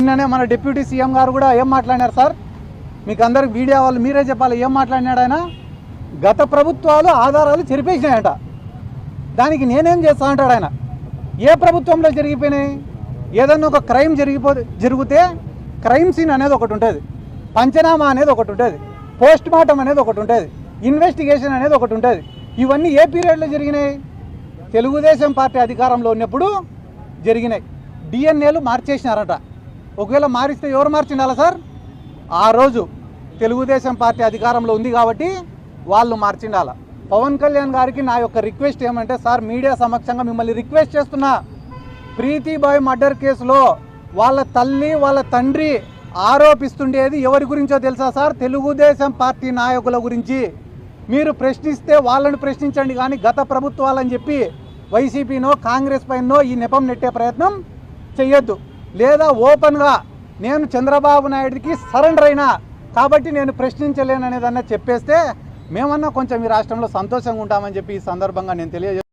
నిన్ననే మన deputy CM గారు కూడా ఏం మాట్లాడినారు సార్? మీకు అందరికి మీడియా వాళ్ళు మీరే చెప్పాలి ఏం మాట్లాడినాడు ఆయన? గత ప్రభుత్వాలు ఆధారాలు చెరిపేసినాయట. దానికి నేనేం చేస్తా అంటాడు ఆయన? ఏ ప్రభుత్వంలో జరిగిపోయినాయి? ఏదన్నా ఒక క్రైమ్ జరిగిపో జరిగితే క్రైమ్ సీన్ అనేది ఒకటి ఉంటుంది. పంచనామా అనేది ఒకటి ఉంటుంది. పోస్ట్ మార్టం అనేది ఒకటి ఉంటుంది. ఇన్వెస్టిగేషన్ అనేది ఒకటి ఉంటుంది. ఇవన్నీ ఏ పీరియడ్లో జరిగినాయి? తెలుగుదేశం పార్టీ అధికారంలో ఉన్నప్పుడు జరిగినాయి. డిఎన్ఏలు మార్చేసినారట. ఒకవేళ మారిస్తే ఎవరు మార్చిండాలా సార్? ఆ రోజు తెలుగుదేశం పార్టీ అధికారంలో ఉంది కాబట్టి వాళ్ళు మార్చిండాల. పవన్ కళ్యాణ్ గారికి నా యొక్క రిక్వెస్ట్ ఏమంటే సార్ మీడియా సమక్షంగా మిమ్మల్ని రిక్వెస్ట్ చేస్తున్నా. ప్రీతిబాయ్ మర్డర్ కేసులో వాళ్ళ తల్లి వాళ్ళ తండ్రి ఆరోపిస్తుండేది ఎవరి గురించో తెలుసా సార్? తెలుగుదేశం పార్టీ నాయకుల గురించి. మీరు ప్రశ్నిస్తే వాళ్ళని ప్రశ్నించండి కానీ గత ప్రభుత్వాలని చెప్పి వైసీపీనో కాంగ్రెస్ పైనో ఈ నెపం నెట్టే ప్రయత్నం చేయొద్దు లేదా ఓపెన్గా నేను చంద్రబాబు నాయుడికి సరెండర్ అయినా కాబట్టి నేను ప్రశ్నించలేననేదన్నా చెప్పేస్తే మేమన్నా కొంచెం ఈ రాష్ట్రంలో సంతోషంగా ఉంటామని చెప్పి ఈ సందర్భంగా నేను తెలియజే